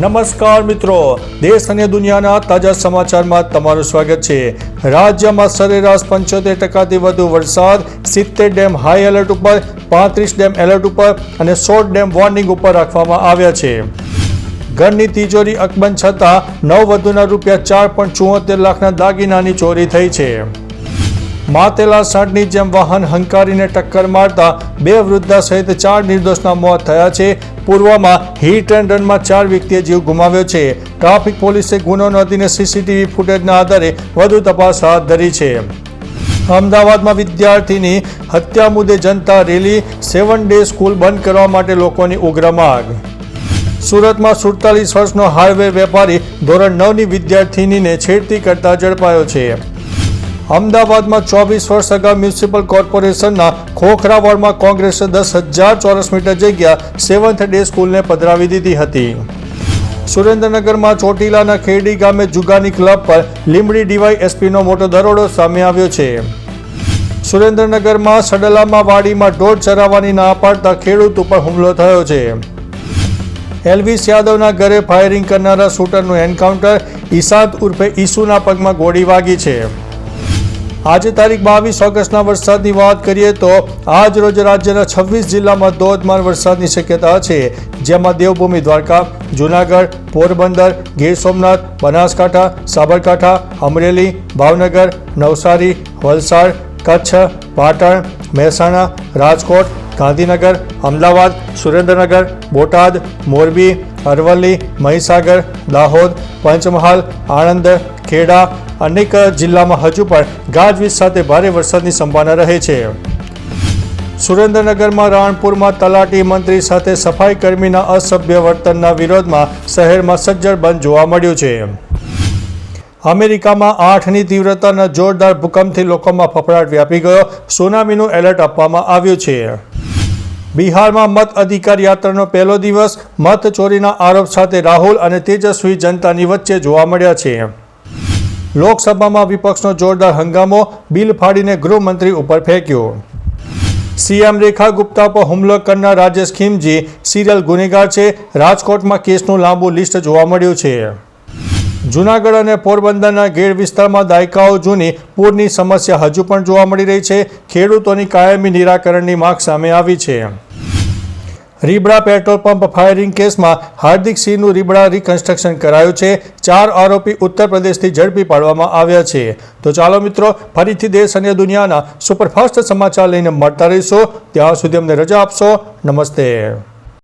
નમસ્કાર મિત્રો. દેશ અને દુનિયાના તાજા સમાચારમાં તમારું સ્વાગત છે. રાજ્યમાં સરેરાશ પંચોતેર ટકાથી વધુ વરસાદ, સિત્તેર ડેમ હાઈ એલર્ટ ઉપર, પાંત્રીસ ડેમ એલર્ટ ઉપર અને સો ડેમ વોર્નિંગ ઉપર રાખવામાં આવ્યા છે. ઘરની તિજોરી અકબંધ છતાં નવ વધુના રૂપિયા ચાર લાખના દાગીનાની ચોરી થઈ છે. માતેલા સાંઢની જેમ વાહન હંકારીને ટક્કર મારતા બે વૃદ્ધા સહિત ચાર નિર્દોષના મોત થયા છે. પૂર્વમાં હિટ એન્ડ રનમાં ચાર વ્યક્તિએ જીવ ગુમાવ્યો છે. ટ્રાફિક પોલીસે ગુનો નોંધીને સીસીટીવી ફૂટેજના આધારે વધુ તપાસ હાથ ધરી છે. અમદાવાદમાં વિદ્યાર્થીની હત્યા મુદ્દે જનતા રેલી સેવન ડે સ્કૂલ બંધ કરવા માટે લોકોની ઉગ્ર માગ. સુરતમાં સુડતાલીસ વર્ષનો હાર્ડવેર વેપારી ધોરણ નવની વિદ્યાર્થીનીને છેડતી કરતા ઝડપાયો છે. અમદાવાદમાં ચોવીસ વર્ષ અગાઉ મ્યુનિસિપલ કોર્પોરેશનના ખોખરા વોર્ડમાં કોંગ્રેસે દસ હજાર ચોરસ મીટર જગ્યા સેવન્થ ડે સ્કૂલને પધરાવી દીધી હતી. સુરેન્દ્રનગરમાં ચોટીલાના ખેડી ગામે જુગાની ક્લબ પર લીંબડી ડીવાય એસપીનો મોટો દરોડો સામે આવ્યો છે. સુરેન્દ્રનગરમાં સડલામાં વાડીમાં ઢોર ચરાવવાની ના પાડતા ખેડૂત ઉપર હુમલો થયો છે. એલવીસ યાદવના ઘરે ફાયરિંગ કરનારા શૂટરનું એન્કાઉન્ટર ઈશાંત ઉર્ફે ઈસુના પગમાં ગોળી વાગી છે. આજે તારીખ બાવીસ ઓગસ્ટના વરસાદની વાત કરીએ તો આજ રોજ રાજ્યના છવ્વીસ જિલ્લામાં ધોધમાર વરસાદની શક્યતા છે. જેમાં દેવભૂમિ દ્વારકા, જૂનાગઢ, પોરબંદર, ગીર સોમનાથ, બનાસકાંઠા, સાબરકાંઠા, અમરેલી, ભાવનગર, નવસારી, વલસાડ, કચ્છ, પાટણ, મહેસાણા, રાજકોટ, ગાંધીનગર, અમદાવાદ, સુરેન્દ્રનગર, બોટાદ, મોરબી, અરવલ્લી, મહીસાગર, દાહોદ, પંચમહાલ, આણંદ, ખેડા અનેક જિલ્લામાં હજુ પણ ગાજવીજ સાથે ભારે વરસાદની સંભાવના રહે છે. સુરેન્દ્રનગરમાં રાણપુરમાં તલાટી મંત્રી સાથે સફાઈ કર્મીના અસભ્ય વર્તનના વિરોધમાં શહેરમાં સજ્જડ બંધ જોવા મળ્યું છે. અમેરિકામાં આઠની તીવ્રતાના જોરદાર ભૂકંપથી લોકોમાં ફફડાટ વ્યાપી ગયો. સુનામીનું એલર્ટ આપવામાં આવ્યું છે. બિહારમાં મત અધિકાર યાત્રાનો પહેલો દિવસ. મત ચોરીના આરોપ સાથે રાહુલ અને તેજસ્વી જનતાની વચ્ચે જોવા મળ્યા છે. લોકસભામાં વિપક્ષનો જોરદાર હંગામો બિલ ફાડીને ગૃહમંત્રી ઉપર ફેંક્યો. સીએમ રેખા ગુપ્તા પર હુમલો કરનાર રાજેશ ખીમજી સિરિયલ ગુનેગાર છે. રાજકોટમાં કેસનું લાંબુ લિસ્ટ જોવા મળ્યું છે. જૂનાગઢ અને પોરબંદરના ગેર વિસ્તારમાં દાયકાઓ જૂની પૂરની સમસ્યા હજુ પણ જોવા મળી રહી છે. ખેડૂતોની કાયમી નિરાકરણની માગ સામે આવી છે. રીબડા પેટ્રોલ પંપ ફાયરિંગ કેસમાં હાર્દિક સિંહનું રીબડા રિકન્સ્ટ્રક્શન કરાયું છે. ચાર આરોપી ઉત્તર પ્રદેશથી ઝડપી પાડવામાં આવ્યા છે. તો ચાલો મિત્રો, ફરીથી દેશ અને દુનિયાના સુપરફાસ્ટ સમાચાર લઈને મળતા રહીશો. ત્યાં સુધી અમને રજા આપશો. નમસ્તે.